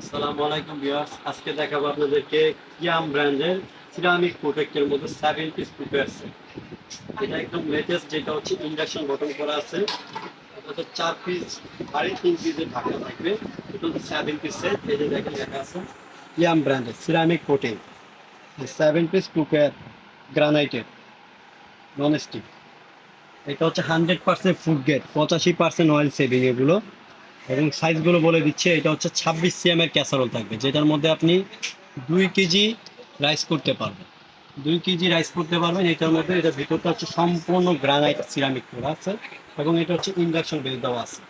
আসসালামু আলাইকুম ভিউয়ার্স। আজকে দেখাবো আপনাদেরকে কিয়াম ব্র্যান্ডের সিরামিক প্রোটেক্টের মধ্যে সেভেন পিস কুপে আছে। এটা একদম লেটেস্ট যেটা হচ্ছে ইন্ডাকশন বটন করা আছে। চার পিস ঢাকা থাকবে। সেভেন পিস সেট এই যে দেখেন লেখা আছে কিয়াম ব্র্যান্ডের ceramic coating seven piece cooker গ্রানাইটের non stick এটা হচ্ছে হান্ড্রেড পার্সেন্ট ফুড গেট পঁচাশি পার্সেন্ট অয়েল সেভিং এগুলো। এবং সাইজগুলো বলে দিচ্ছে, এটা হচ্ছে ছাব্বিশ সিএম এর ক্যাসারোল থাকবে, যেটার মধ্যে আপনি দুই কেজি রাইস করতে পারবেন। দুই কেজি রাইস করতে পারবেন, এটার মধ্যে এটা ভিতরটা হচ্ছে সম্পূর্ণ গ্রানাইট সিরামিক করা আছে এবং এটা হচ্ছে ইন্ডাকশন বেস দেওয়া আছে।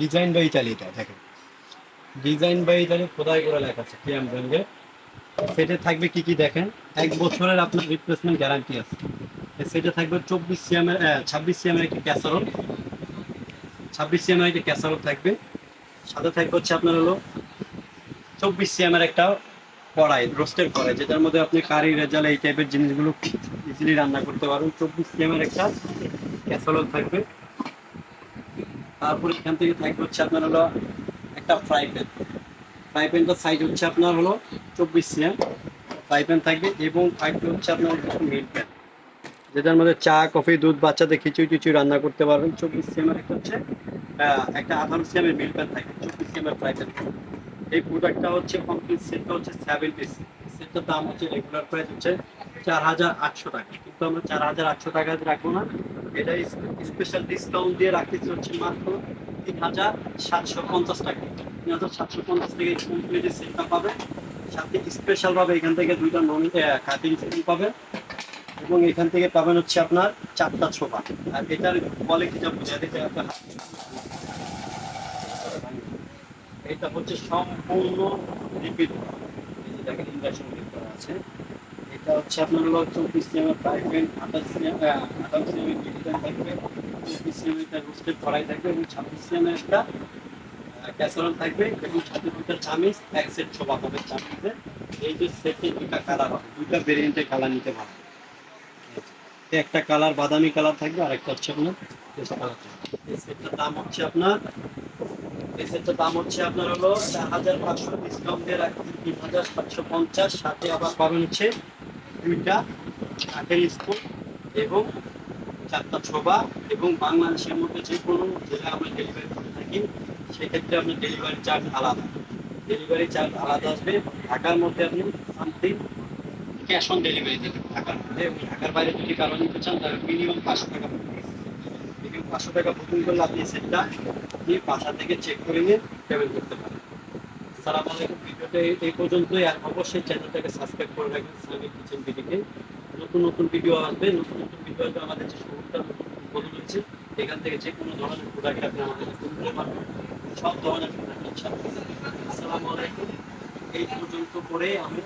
ডিজাইন বাই ইতালি এটা, দেখেন। ডিজাইন বাই ইতালি খোদাই করে লেখা আছে কিয়াম ব্র্যান্ডের সেটে থাকবে কি কি দেখেন? এক বছরের আপনার রিপ্লেসমেন্ট গ্যারান্টি আছে। সেটা থাকবে চব্বিশ সিএমের ছাব্বিশ সিএমের একটি ক্যাসারোল ছাব্বিশ সিএমের একটি ক্যাসারোল থাকবে। সাথে থাকবে হচ্ছে আপনার হলো চব্বিশ সিএমের একটা কড়াই রোস্টের কড়াই, যেটার মধ্যে আপনি কারি, রেজাল এই টাইপের জিনিসগুলো ইজিলি রান্না করতে পারবেন। চব্বিশ সিএমের একটা ক্যাসারোল থাকবে। তারপর এখান থেকে থাকবে হচ্ছে আপনার হলো একটা ফ্রাই প্যান ফ্রাই প্যানটার সাইজ হচ্ছে আপনার হলো চব্বিশ সিএম ফ্রাই প্যান থাকবে এবং থাকবে হচ্ছে আপনার মিল্ক প্যান যেটার মধ্যে চা, কফি, দুধ, বাচ্চাদের খিচুড়ি টিচুড়ি রান্না করতে পারবেন। চব্বিশ সিএমের একটা হচ্ছে একটা আঠারো সিএমের মিল প্যান থাকে, চব্বিশ সিএমের ফ্রাই প্যান এই প্রোডাক্টটা হচ্ছে কমপ্লিট সেটটা হচ্ছে সেভেন পিস সেটটার দাম হচ্ছে রেগুলার প্রাইস হচ্ছে চার হাজার আটশো টাকা। কিন্তু আমরা চার হাজার আটশো টাকা রাখব না। এটা স্পেশাল ডিসকাউন্ট দিয়ে রাখতেছি হচ্ছে মাত্র তিন হাজার সাতশো পঞ্চাশ টাকা। তিন হাজার সাতশো পঞ্চাশ থেকে কমপ্লিট সেটটা পাবে সাথে স্পেশালভাবে এখান থেকে দুইটা নন কাটিং সেটিং পাবেন। এবং এখান থেকে পাবেন হচ্ছে আপনার চারটা ছোপা। আর এটার কোয়ালিটি যা বুঝা দিতে আপনার এটা হচ্ছে সম্পূর্ণ রিপিট যেটাকে ইন্ডাকশন করা আছে। এটা হচ্ছে আপনার হলো চব্বিশ সিএমের পাইপেন আঠাশ সিএম আঠাশ সিএমের ডিজিটাল থাকবে চব্বিশ সিএমের একটা রোস্টেড কড়াই থাকবে এবং ছাব্বিশ সিএমের একটা ক্যাসারল থাকবে এবং সাথে দুটো চামিচ এক সেট ছোপা পাবে চামিচে। এই যে সেটে দুটা কালার হবে দুটা ভেরিয়েন্টের কালার নিতে পারবে একটা কালার, বাদামি কালার থাকবে আর একটা হচ্ছে আপনার কালার দাম হচ্ছে আপনার দাম হচ্ছে আপনার হলো হাজার পাঁচশো তিন হাজার সাতশো পঞ্চাশ, সাথে আবার হচ্ছে দুইটা স্পুন এবং চারটা এবং বাংলাদেশের মধ্যে যে কোনো জেলায় আমরা ডেলিভারি করে থাকি, সেক্ষেত্রে আপনার ডেলিভারি চার্জ আলাদা। ডেলিভারি চার্জ আলাদা আসবে। ঢাকার মধ্যে আপনি সামথিং ক্যাশ অন ডেলিভারি দেবেন ঢাকার ঢাকার বাইরে যদি কারও নিতে চান, তাহলে মিনিমাম পাঁচশো টাকা মিনিমাম পাঁচশো টাকা বুকিং করলে আপনি সেটটা আপনি বাসা থেকে চেক করে নিয়ে পেমেন্ট করতে পারেন। সালাম আমাদের ভিডিওটা এই- পর্যন্তই। আর অবশ্যই চ্যানেলটাকে সাবস্ক্রাইব করে রাখবেন ইসলামিক কিচেন বিডিকে নতুন নতুন ভিডিও আসবে। নতুন নতুন ভিডিও আসবে, আমাদের যে শহরটা বদল হয়েছে এখান থেকে যে কোনো ধরনের প্রোডাক্ট আপনি আমাদের সব ধরনের প্রোডাক্ট আসসালামু আলাইকুম। এই পর্যন্ত করে আমি